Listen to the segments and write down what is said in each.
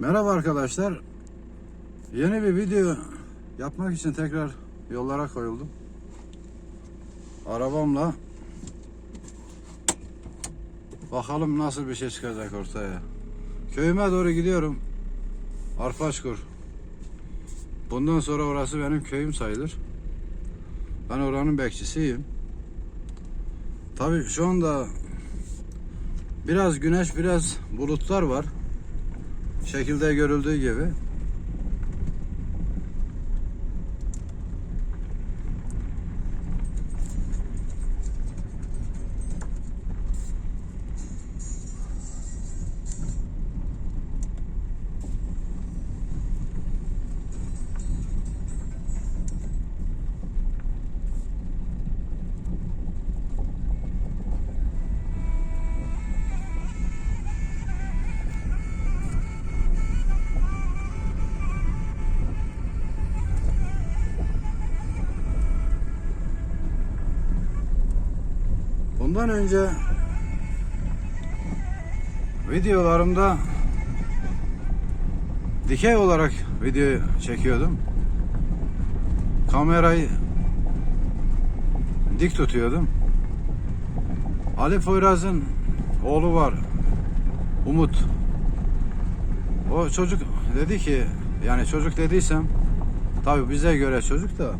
Merhaba arkadaşlar. Yeni bir video yapmak için tekrar yollara koyuldum. Arabamla bakalım nasıl bir şey çıkacak ortaya. Köyüme doğru gidiyorum. Arpaçkur. Bundan sonra orası benim köyüm sayılır. Ben oranın bekçisiyim. Tabii şu anda biraz güneş, biraz bulutlar var. Şekilde görüldüğü gibi. Bundan önce videolarımda dikey olarak video çekiyordum. Kamerayı dik tutuyordum. Ali Poyraz'ın oğlu var. Umut. O çocuk dedi ki yani çocuk dediysem tabi bize göre çocuk da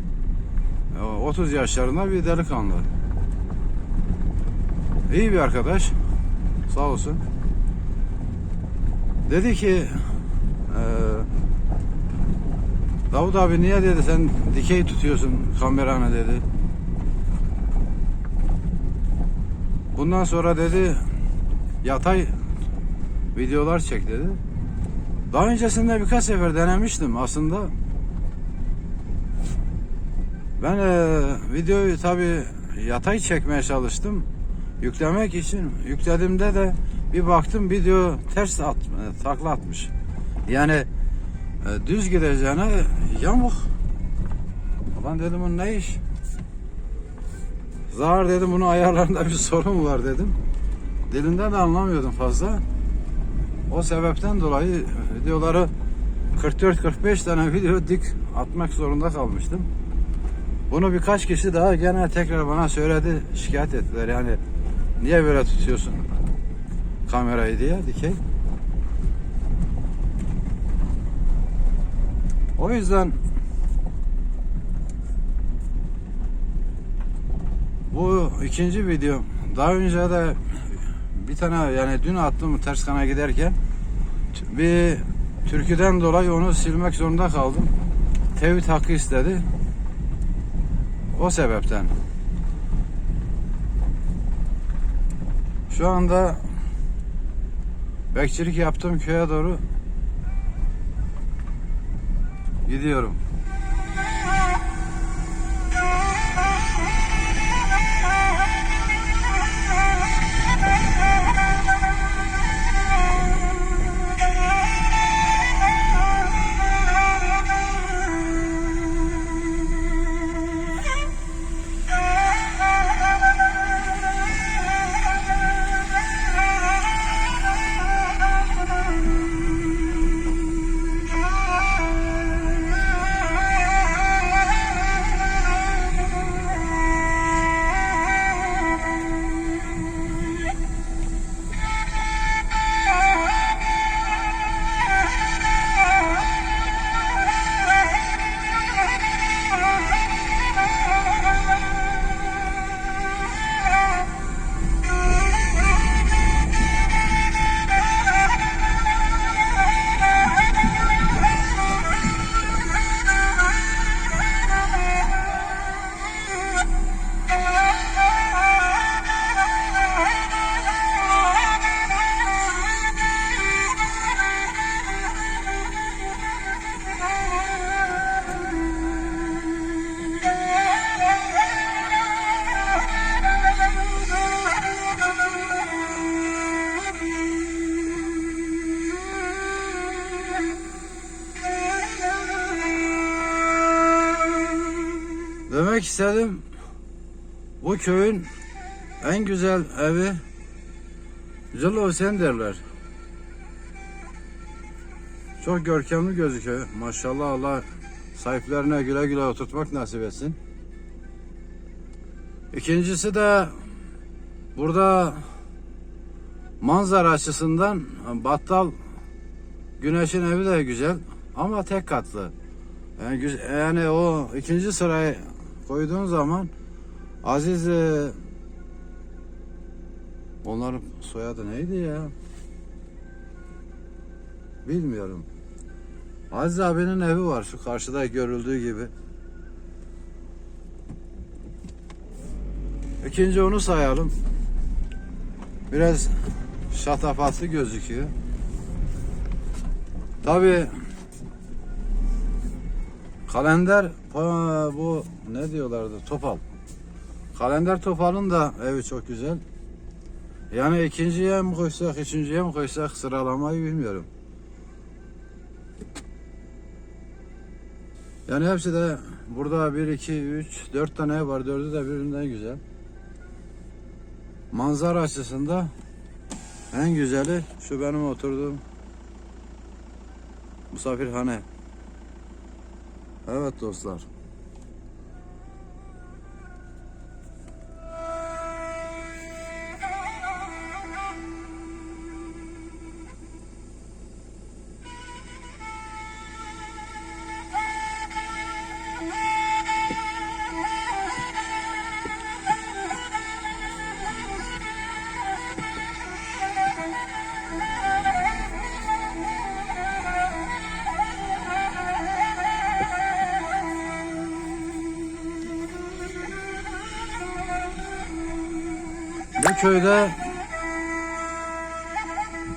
o 30 yaşlarında bir delikanlı. İyi bir arkadaş. Sağ olsun. Dedi ki eee Davut abi niye dedi sen dikey tutuyorsun kameranı dedi. Bundan sonra dedi yatay videolar çek dedi. Daha öncesinde birkaç sefer denemiştim aslında. Ben eee, videoyu tabi yatay çekmeye çalıştım yüklemek için yüklediğimde de bir baktım video ters at, e, takla atmış. Yani e, düz gideceğine yamuk. Ulan dedim bu ne iş? Zahar dedim bunun ayarlarında bir sorun var dedim. Dilinden de anlamıyordum fazla. O sebepten dolayı videoları 44-45 tane video dik atmak zorunda kalmıştım. Bunu birkaç kişi daha gene tekrar bana söyledi, şikayet ettiler. Yani niye böyle tutuyorsun kamerayı diye dikey. O yüzden bu ikinci video daha önce de bir tane yani dün attım ters kana giderken bir türküden dolayı onu silmek zorunda kaldım. Tevhid hakkı istedi. O sebepten. Şu anda bekçilik yaptığım köye doğru gidiyorum. Demek istedim bu köyün en güzel evi Cılov sen derler. Çok görkemli gözüküyor. Maşallah Allah sahiplerine güle güle oturtmak nasip etsin. İkincisi de burada manzara açısından battal güneşin evi de güzel ama tek katlı. Yani, yani o ikinci sırayı koyduğun zaman Aziz e, onların soyadı neydi ya? Bilmiyorum. Aziz abinin evi var şu karşıda görüldüğü gibi. İkinci onu sayalım. Biraz şatafatlı gözüküyor. Tabi kalender bu ne diyorlardı topal. Kalender topalın da evi çok güzel. Yani ikinciye mi koysak, üçüncüye mi koysak sıralamayı bilmiyorum. Yani hepsi de burada 1, 2, 3, 4 tane var. Dördü de birbirinden güzel. Manzara açısında en güzeli şu benim oturduğum misafirhane. Evet dostlar. Köyde